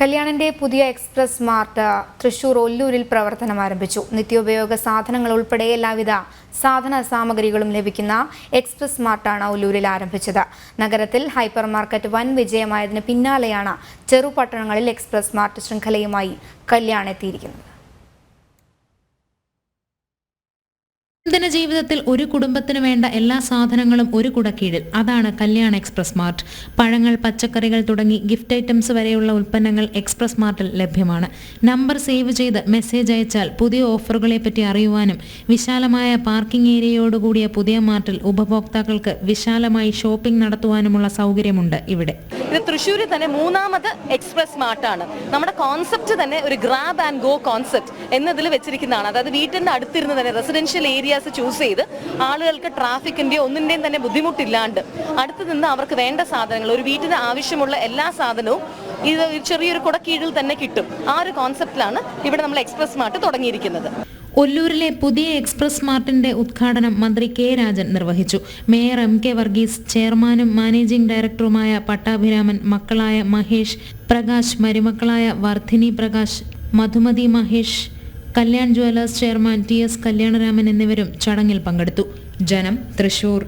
കല്യാണിന്റെ പുതിയ express mart Thrissur ഒല്ലൂരിൽ പ്രവർത്തനം ആരംഭിച്ചു. നിത്യോപയോഗ സാധനങ്ങൾ ഉൾപ്പെടെ എല്ലാവിധ സാധന സാമഗ്രികളും ലഭിക്കുന്ന എക്സ്പ്രസ് മാർട്ടാണ് ഒല്ലൂരിൽ ആരംഭിച്ചത്. നഗരത്തിൽ ഹൈപ്പർ മാർക്കറ്റ് വൻ വിജയമായതിന് പിന്നാലെയാണ് ചെറുപട്ടണങ്ങളിൽ എക്സ്പ്രസ് മാർട്ട് ശൃംഖലയുമായി കല്യാൺ എത്തിയിരിക്കുന്നത് ദൈനംദിന ജീവിതത്തിൽ ഒരു കുടുംബത്തിന് വേണ്ട എല്ലാ സാധനങ്ങളും ഒരു കുടക്കീഴിൽ. അതാണ് കല്യാൺ എക്സ്പ്രസ് മാർട്ട്. പഴങ്ങൾ പച്ചക്കറികൾ തുടങ്ങി ഗിഫ്റ്റ് ഐറ്റംസ് വരെയുള്ള ഉൽപ്പന്നങ്ങൾ എക്സ്പ്രസ് മാർട്ടിൽ ലഭ്യമാണ്. നമ്പർ സേവ് ചെയ്ത് മെസ്സേജ് അയച്ചാൽ പുതിയ ഓഫറുകളെ പറ്റി അറിയുവാനും വിശാലമായ പാർക്കിംഗ് ഏരിയയോടുകൂടിയ പുതിയ മാർട്ടിൽ ഉപഭോക്താക്കൾക്ക് വിശാലമായി ഷോപ്പിംഗ് നടത്തുവാനുമുള്ള സൗകര്യമുണ്ട് ഇവിടെ. ഇത് തൃശ്ശൂരിൽ തന്നെ മൂന്നാമത് എക്സ്പ്രസ് മാർട്ടാണ്. നമ്മുടെ കോൺസെപ്റ്റ് തന്നെ ഒരു ഗ്രാബ് ആൻഡ് ഗോ കോൺസെപ്റ്റ് എന്നതിൽ വെച്ചിരിക്കുന്നതാണ്. അതായത് വീട്ടിന്റെ അടുത്തിരുന്ന് തന്നെ റെസിഡൻഷ്യൽ ഏരിയാസ് ചൂസ് ചെയ്ത് ആളുകൾക്ക് ട്രാഫിക്കിന്റെയോ ഒന്നിന്റെയും തന്നെ ബുദ്ധിമുട്ടില്ലാണ്ട് അടുത്ത് നിന്ന് അവർക്ക് വേണ്ട സാധനങ്ങൾ ഒരു വീട്ടിന് ആവശ്യമുള്ള എല്ലാ സാധനവും ഇത് ചെറിയൊരു കുടക്കീഴിൽ തന്നെ കിട്ടും. ആ ഒരു കോൺസെപ്റ്റിലാണ് ഇവിടെ നമ്മൾ എക്സ്പ്രസ് മാർട്ട് തുടങ്ങിയിരിക്കുന്നത്. ഒല്ലൂരിലെ പുതിയ എക്സ്പ്രസ് മാർട്ടിന്റെ ഉദ്ഘാടനം മന്ത്രി കെ രാജൻ നിർവഹിച്ചു. മേയർ എം കെ വർഗീസ് ചെയർമാനും മാനേജിംഗ് ഡയറക്ടറുമായ പട്ടാഭിരാമൻ മക്കളായ Mahesh Prakash മരുമക്കളായ Vardhini Prakash Madhumathi Mahesh Kalyan jewellers chairman T S Kalyanaraman എന്നിവരും ചടങ്ങിൽ പങ്കെടുത്തു. ജനം തൃശൂർ.